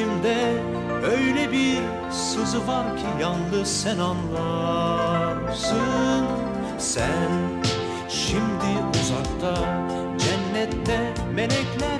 içimde öyle bir sızı var ki yalnız sen anlarsın. Sen şimdi uzakta cennette meleklerle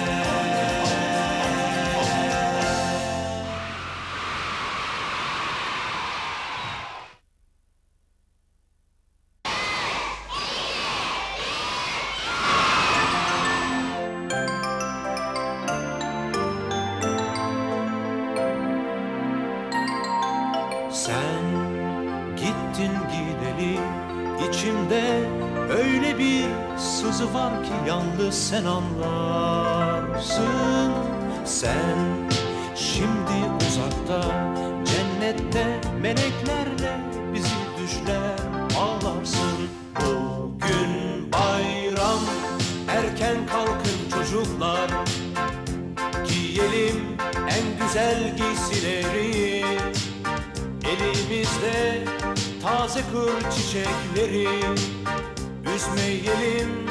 sızı var ki yalnız sen anlarsın. Sen şimdi uzakta cennette meleklerle bizi düşler ağlarsın. Bugün bayram erken kalkın çocuklar. Giyelim en güzel giysileri. Elimizde taze kır çiçekleri. Üzmeyelim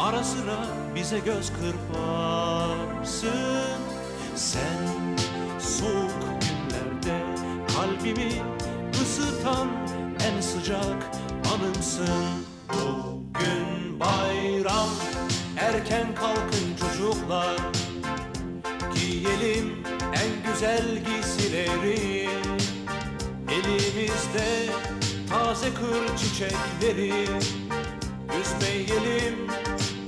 ara sıra bize göz kırparsın. Sen soğuk günlerde kalbimi ısıtan en sıcak anımsın. Bugün bayram erken kalkın çocuklar. Giyelim en güzel giysileri. Elimizde taze kır çiçekleri. Üzmeyelim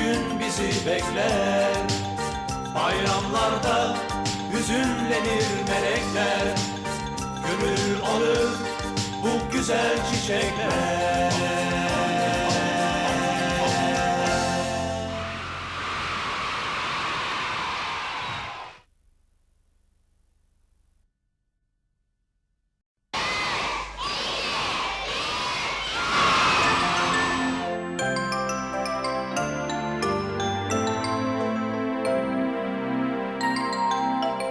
bugün bizi bekler. Bayramlarda hüzünlenir melekler. Gönül alır bu güzel çiçekler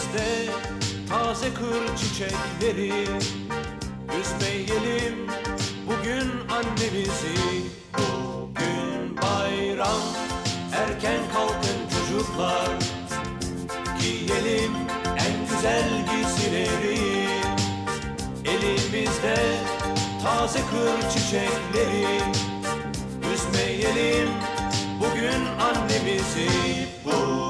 Elimizde taze kır çiçekleri. Üzmeyelim bugün annemizi Bugün bayram. Erken kalkın çocuklar Giyelim en güzel giysileri. Elimizde taze kır çiçekleri. Üzmeyelim bugün annemizi Bugün